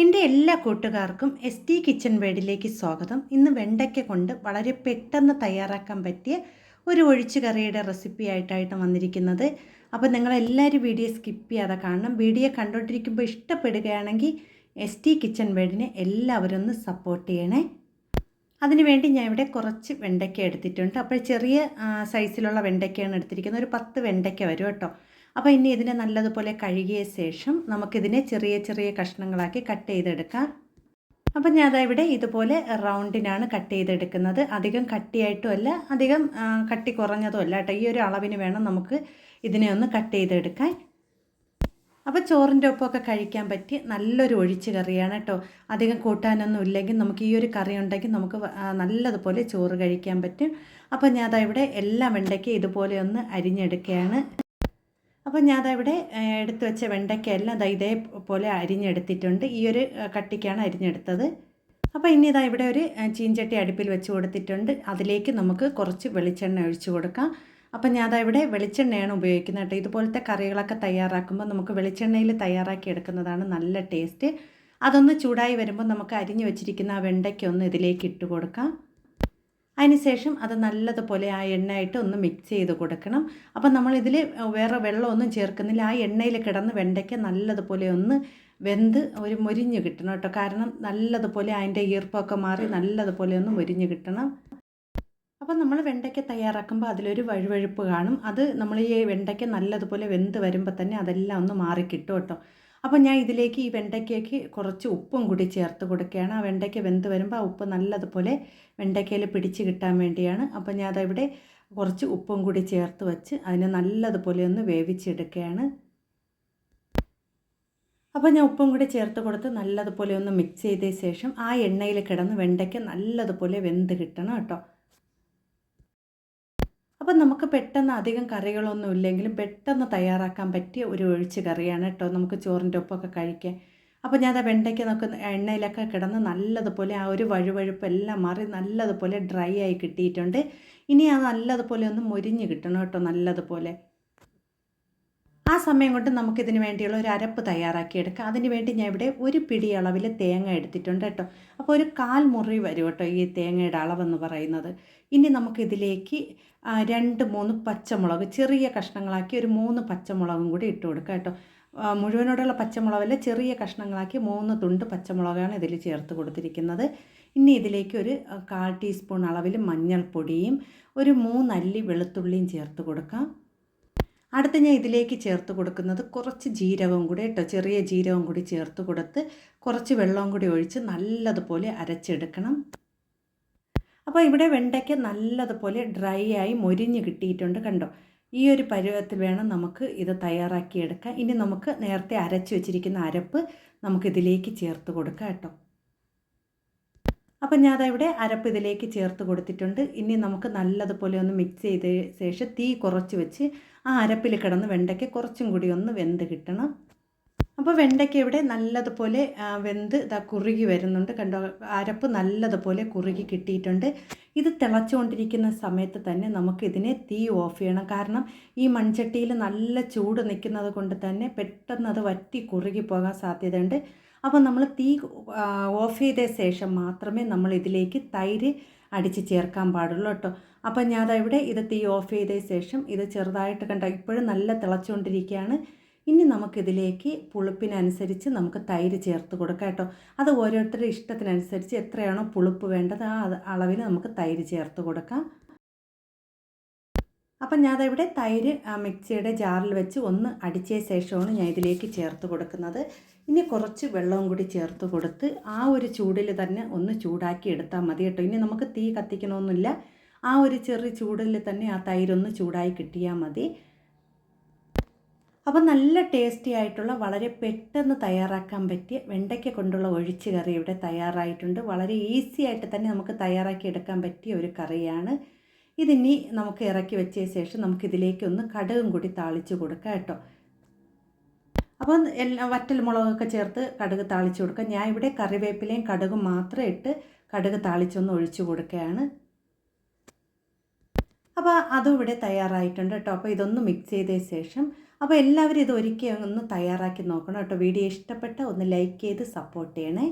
എന്റെ എല്ലാ കൂട്ടുകാർക്കും എസ് ടി കിച്ചൺ വേഡിലേക്ക് സ്വാഗതം. ഇന്ന് വെണ്ടയ്ക്ക കൊണ്ട് വളരെ പെട്ടെന്ന് തയ്യാറാക്കാൻ പറ്റിയ ഒരു ഒഴിച്ചുകറിയുടെ റെസിപ്പി ആയിട്ടായിട്ട് വന്നിരിക്കുന്നത്. അപ്പോൾ നിങ്ങളെല്ലാവരും വീഡിയോ സ്കിപ്പ് ചെയ്യാതെ കാണണം. വീഡിയോ കണ്ടുകൊണ്ടിരിക്കുമ്പോൾ ഇഷ്ടപ്പെടുകയാണെങ്കിൽ എസ് ടി കിച്ചൺ വേഡിനെ എല്ലാവരും ഒന്ന് സപ്പോർട്ട് ചെയ്യണേ. അതിനുവേണ്ടി ഞാൻ ഇവിടെ കുറച്ച് വെണ്ടയ്ക്ക എടുത്തിട്ടുണ്ട്. അപ്പോൾ ചെറിയ സൈസിലുള്ള വെണ്ടയ്ക്കയാണ് എടുത്തിരിക്കുന്നത്. ഒരു പത്ത് വെണ്ടയ്ക്ക വരും കേട്ടോ. അപ്പോൾ ഇനി ഇതിനെ നല്ലതുപോലെ കഴുകിയ ശേഷം നമുക്കിതിനെ ചെറിയ ചെറിയ കഷ്ണങ്ങളാക്കി കട്ട് ചെയ്തെടുക്കാം. അപ്പം ഞാൻ ഇവിടെ ഇതുപോലെ റൗണ്ടിനാണ് കട്ട് ചെയ്തെടുക്കുന്നത്. അധികം കട്ടിയായിട്ടും അല്ല അധികം കട്ടി കുറഞ്ഞതും അല്ല കേട്ടോ. ഈ ഒരു അളവിന് വേണം നമുക്ക് ഇതിനെ ഒന്ന് കട്ട് ചെയ്തെടുക്കാൻ. അപ്പോൾ ചോറിന്റെ ഒപ്പമൊക്കെ കഴിക്കാൻ പറ്റി നല്ലൊരു ഒഴിച്ച് കറിയാണ് കേട്ടോ. അധികം കൂട്ടാനൊന്നും ഇല്ലെങ്കിൽ നമുക്ക് ഈ ഒരു കറി ഉണ്ടെങ്കിൽ നമുക്ക് നല്ലതുപോലെ ചോറ് കഴിക്കാൻ പറ്റും. അപ്പോൾ ഞാൻ ഇവിടെ എല്ലാ വെണ്ടയ്ക്കും ഇതുപോലെ ഒന്ന് അരിഞ്ഞെടുക്കുകയാണ് അപ്പോൾ ഞാൻ ഇവിടെ എടുത്തു വെച്ച വെണ്ടയ്ക്കയെല്ലാം ദാ ഇതേപോലെ അരിഞ്ഞെടുത്തിട്ടുണ്ട്. ഈ ഒരു കട്ടിക്കാണ് അരിഞ്ഞെടുത്തത്. അപ്പോൾ ഇനി ഇതാ ഇവിടെ ഒരു ചീഞ്ചട്ടി അടുപ്പിൽ വെച്ച് കൊടുത്തിട്ടുണ്ട്. അതിലേക്ക് നമുക്ക് കുറച്ച് വെളിച്ചെണ്ണ ഒഴിച്ച് കൊടുക്കാം. അപ്പം ഞാൻ ഇവിടെ വെളിച്ചെണ്ണയാണ് ഉപയോഗിക്കുന്നത് കേട്ടോ. ഇതുപോലത്തെ കറികളൊക്കെ തയ്യാറാക്കുമ്പോൾ നമുക്ക് വെളിച്ചെണ്ണയിൽ തയ്യാറാക്കി എടുക്കുന്നതാണ് നല്ല ടേസ്റ്റ്. അതൊന്ന് ചൂടായി വരുമ്പോൾ നമുക്ക് അരിഞ്ഞു വെച്ചിരിക്കുന്ന ആ വെണ്ടയ്ക്കൊന്ന് ഇതിലേക്ക് ഇട്ട് കൊടുക്കാം. അതിനുശേഷം അത് നല്ലതുപോലെ ആ എണ്ണയായിട്ട് ഒന്ന് മിക്സ് ചെയ്ത് കൊടുക്കണം. അപ്പം നമ്മളിതിൽ വേറെ വെള്ളമൊന്നും ചേർക്കുന്നില്ല. ആ എണ്ണയിൽ കിടന്ന് വെണ്ടയ്ക്ക നല്ലതുപോലെ ഒന്ന് വെന്ത് ഒരു മൊരിഞ്ഞ് കിട്ടണം കേട്ടോ. കാരണം നല്ലതുപോലെ അതിന്റെ ഈർപ്പമൊക്കെ മാറി നല്ലതുപോലെ ഒന്ന് മൊരിഞ്ഞ് കിട്ടണം. അപ്പം നമ്മൾ വെണ്ടയ്ക്ക തയ്യാറാക്കുമ്പോൾ അതിലൊരു വഴുവഴുപ്പ് കാണും. അത് നമ്മൾ ഈ വെണ്ടയ്ക്ക നല്ലതുപോലെ വെന്ത് വരുമ്പോൾ തന്നെ അതെല്ലാം ഒന്ന് മാറിക്കിട്ടും കേട്ടോ. അപ്പോൾ ഞാൻ ഇതിലേക്ക് ഈ വെണ്ടയ്ക്കയ്ക്ക് കുറച്ച് ഉപ്പും കൂടി ചേർത്ത് കൊടുക്കുകയാണ്. ആ വെണ്ടയ്ക്ക വെന്ത് വരുമ്പോൾ ആ ഉപ്പ് നല്ലതുപോലെ വെണ്ടയ്ക്കയിൽ പിടിച്ച് കിട്ടാൻ വേണ്ടിയാണ്. അപ്പോൾ ഞാൻ അതവിടെ കുറച്ച് ഉപ്പും കൂടി ചേർത്ത് വെച്ച് അതിനെ നല്ലതുപോലെ ഒന്ന് വേവിച്ചെടുക്കുകയാണ്. അപ്പോൾ ഞാൻ ഉപ്പും കൂടി ചേർത്ത് കൊടുത്ത് നല്ലതുപോലെ ഒന്ന് മിക്സ് ചെയ്ത ശേഷം ആ എണ്ണയിൽ കിടന്ന് വെണ്ടയ്ക്ക നല്ലതുപോലെ വെന്ത് കിട്ടണം കേട്ടോ. അപ്പം നമുക്ക് പെട്ടെന്ന് അധികം കറികളൊന്നും ഇല്ലെങ്കിലും പെട്ടെന്ന് തയ്യാറാക്കാൻ പറ്റിയ ഒരു ഒഴിച്ച് കറിയാണ് കേട്ടോ. നമുക്ക് ചോറിന്റെ ഒപ്പമൊക്കെ കഴിക്കാൻ. അപ്പോൾ ഞാൻ ആ വെണ്ടയ്ക്ക നമുക്ക് എണ്ണയിലൊക്കെ കിടന്ന് നല്ലതുപോലെ ആ ഒരു വഴുവഴുപ്പ് എല്ലാം മാറി നല്ലതുപോലെ ഡ്രൈ ആയി കിട്ടിയിട്ടുണ്ട്. ഇനി അത് നല്ലതുപോലെ ഒന്ന് മൊരിഞ്ഞ് കിട്ടണം കേട്ടോ നല്ലതുപോലെ. ആ സമയം കൊണ്ട് നമുക്കിതിന് വേണ്ടിയുള്ള ഒരു അരപ്പ് തയ്യാറാക്കിയെടുക്കാം അതിന് വേണ്ടി ഞാൻ ഇവിടെ ഒരു പിടി അളവിൽ തേങ്ങ എടുത്തിട്ടുണ്ട് കേട്ടോ. അപ്പോൾ ഒരു കാൽ മുറി വരും കേട്ടോ ഈ തേങ്ങയുടെ അളവെന്ന് പറയുന്നത്. ഇനി നമുക്കിതിലേക്ക് രണ്ട് മൂന്ന് പച്ചമുളക് ചെറിയ കഷ്ണങ്ങളാക്കി ഒരു മൂന്ന് പച്ചമുളകും കൂടി ഇട്ട് കൊടുക്കാം കേട്ടോ. മുഴുവനോടുള്ള പച്ചമുളകല്ല ചെറിയ കഷ്ണങ്ങളാക്കി മൂന്ന് തുണ്ട് പച്ചമുളകാണ് ഇതിൽ ചേർത്ത് കൊടുത്തിരിക്കുന്നത്. ഇനി ഇതിലേക്ക് ഒരു കാൽ ടീസ്പൂൺ അളവിൽ മഞ്ഞൾപ്പൊടിയും ഒരു മൂന്നല്ലി വെളുത്തുള്ളിയും ചേർത്ത് കൊടുക്കാം. അടുത്ത് ഞാൻ ഇതിലേക്ക് ചേർത്ത് കൊടുക്കുന്നത് കുറച്ച് ജീരകവും കൂടി കേട്ടോ. ചെറിയ ജീരകവും കൂടി ചേർത്ത് കൊടുത്ത് കുറച്ച് വെള്ളവും കൂടി ഒഴിച്ച് നല്ലതുപോലെ അരച്ചെടുക്കണം. അപ്പോൾ ഇവിടെ വെണ്ടയ്ക്ക നല്ലതുപോലെ ഡ്രൈ ആയി മൊരിഞ്ഞ് കിട്ടിയിട്ടുണ്ട് കണ്ടോ. ഈ ഒരു പരുവത്തിൽ വേണം നമുക്ക് ഇത് തയ്യാറാക്കിയെടുക്കാം ഇനി നമുക്ക് നേരത്തെ അരച്ച് വെച്ചിരിക്കുന്ന അരപ്പ് നമുക്കിതിലേക്ക് ചേർത്ത് കൊടുക്കാം കേട്ടോ. അപ്പം ഞാൻ ഇവിടെ അരപ്പ് ഇതിലേക്ക് ചേർത്ത് കൊടുത്തിട്ടുണ്ട്. ഇനി നമുക്ക് നല്ലതുപോലെ ഒന്ന് മിക്സ് ചെയ്ത ശേഷം തീ കുറച്ച് വെച്ച് ആ അരപ്പിൽ കിടന്ന് വെണ്ടയ്ക്ക കുറച്ചും കൂടി ഒന്ന് വെന്ത് കിട്ടണം. അപ്പോൾ വെണ്ടയ്ക്ക ഇവിടെ നല്ലതുപോലെ വെന്ത് ഇതാ കുറുകി വരുന്നുണ്ട്. കണ്ടോ അരപ്പ് നല്ലതുപോലെ കുറുകി കിട്ടിയിട്ടുണ്ട്. ഇത് തിളച്ചുകൊണ്ടിരിക്കുന്ന സമയത്ത് തന്നെ നമുക്കിതിനെ തീ ഓഫ് ചെയ്യണം. കാരണം ഈ മൺചട്ടിയിൽ നല്ല ചൂട് നിൽക്കുന്നത് കൊണ്ട് തന്നെ പെട്ടെന്ന് അത് വറ്റി കുറുകി പോകാൻ സാധ്യതയുണ്ട്. അപ്പോൾ നമ്മൾ തീ ഓഫ് ചെയ്ത ശേഷം മാത്രമേ നമ്മൾ ഇതിലേക്ക് തൈര് അടിച്ച് ചേർക്കാൻ പാടുള്ളൂ കേട്ടോ. അപ്പം ഞാൻ ഇവിടെ ഇത് തീ ഓഫ് ചെയ്ത ശേഷം ഇത് ചെറുതായിട്ട് കണ്ട ഇപ്പോഴും നല്ല തിളച്ചുകൊണ്ടിരിക്കുകയാണ് ഇനി നമുക്കിതിലേക്ക് പുളിപ്പിനനുസരിച്ച് നമുക്ക് തൈര് ചേർത്ത് കൊടുക്കാം കേട്ടോ. അത് ഓരോരുത്തരുടെ ഇഷ്ടത്തിനനുസരിച്ച് എത്രയാണോ പുളിപ്പ് വേണ്ടത് ആ അളവിൽ നമുക്ക് തൈര് ചേർത്ത് കൊടുക്കാം. അപ്പം ഞാൻ ഇവിടെ തൈര് മിക്സിയുടെ ജാറിൽ വെച്ച് ഒന്ന് അടിച്ച ശേഷമാണ് ഞാൻ ഇതിലേക്ക് ചേർത്ത് കൊടുക്കുന്നത്. ഇനി കുറച്ച് വെള്ളവും കൂടി ചേർത്ത് കൊടുത്ത് ആ ഒരു ചൂടിൽ തന്നെ ഒന്ന് ചൂടാക്കി എടുത്താൽ മതി കേട്ടോ. ഇനി നമുക്ക് തീ കത്തിക്കണമെന്നില്ല ആ ഒരു ചെറിയ ചൂടിൽ തന്നെ ആ തൈരൊന്ന് ചൂടായി കിട്ടിയാൽ മതി. അപ്പോൾ നല്ല ടേസ്റ്റി ആയിട്ടുള്ള വളരെ പെട്ടെന്ന് തയ്യാറാക്കാൻ പറ്റിയ വെണ്ടയ്ക്ക കൊണ്ടുള്ള ഒഴിച്ച് കറി ഇവിടെ തയ്യാറായിട്ടുണ്ട്. വളരെ ഈസി ആയിട്ട് തന്നെ നമുക്ക് തയ്യാറാക്കി എടുക്കാൻ പറ്റിയ ഒരു കറിയാണ്. ഇതിനി നമുക്ക് ഇറക്കി വെച്ച ശേഷം നമുക്കിതിലേക്ക് ഒന്ന് കടുകും കൂടി താളിച്ച് കൊടുക്കാം കേട്ടോ. അപ്പോൾ എല്ലാ വറ്റൽ മുളകൊക്കെ ചേർത്ത് കടുക് താളിച്ച് കൊടുക്കുക ഞാൻ ഇവിടെ കറിവേപ്പിലയും കടുകും മാത്രം ഇട്ട് കടുക് താളിച്ചൊന്ന് ഒഴിച്ചു കൊടുക്കുകയാണ്. അപ്പോൾ അതും ഇവിടെ തയ്യാറായിട്ടുണ്ട് കേട്ടോ. അപ്പോൾ ഇതൊന്ന് മിക്സ് ചെയ്ത ശേഷം അപ്പോൾ എല്ലാവരും ഇത് ഒരിക്കൽ ഒന്ന് തയ്യാറാക്കി നോക്കണം കേട്ടോ. വീഡിയോ ഇഷ്ടപ്പെട്ട ഒന്ന് ലൈക്ക് ചെയ്ത് സപ്പോർട്ട് ചെയ്യണേ.